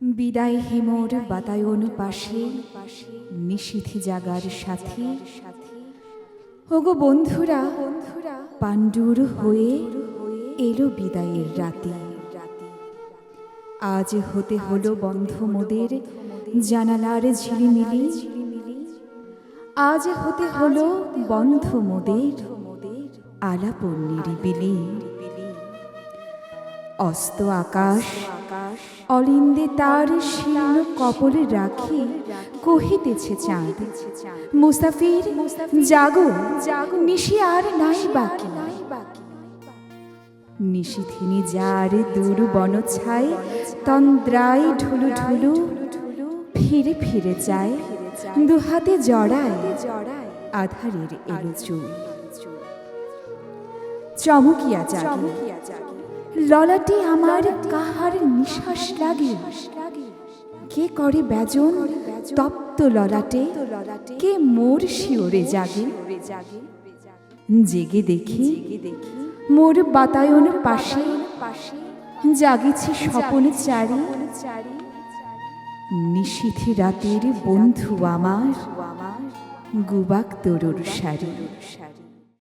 বিদায় হেমর বাতায়ন পাশে নিশীথি জাগার সাথে। ওগো বন্ধুরা বন্ধুরা পাণ্ডুর হয়ে এলো বিদায়ের রাতে। আজ হতে হলো বন্ধ মোদের জানালার ঝিলিমিলি আজ হতে হলো বন্ধ মোদের আলাপন নিরিবিলি। অস্ত আকাশ অলিন্দে তার শীর্ণ কপলে রাখি কহিতেছে চাঁদ, মুসাফির, জাগো জাগো নিশি আর নাই বাকি। নিশিথিনী যার দূর বন ছাই, তন্দ্রায় ঢুলু ঢুলু ফিরে ফিরে যায় দুহাতে জড়ায় আধারের এলো চুল। চমকিয়া জাগে। ললাটে আমার কাহার নিশ্বাস লাগে। কে করে ব্যজন? তপ্ত ললাটে। কে মোর শিওরে জাগে? জেগে দেখি মোর বাতায়ন পাশে জাগেছে স্বপন চারি। নিশীথি রাতের বন্ধু আমার, গুবাক তরুর সারি।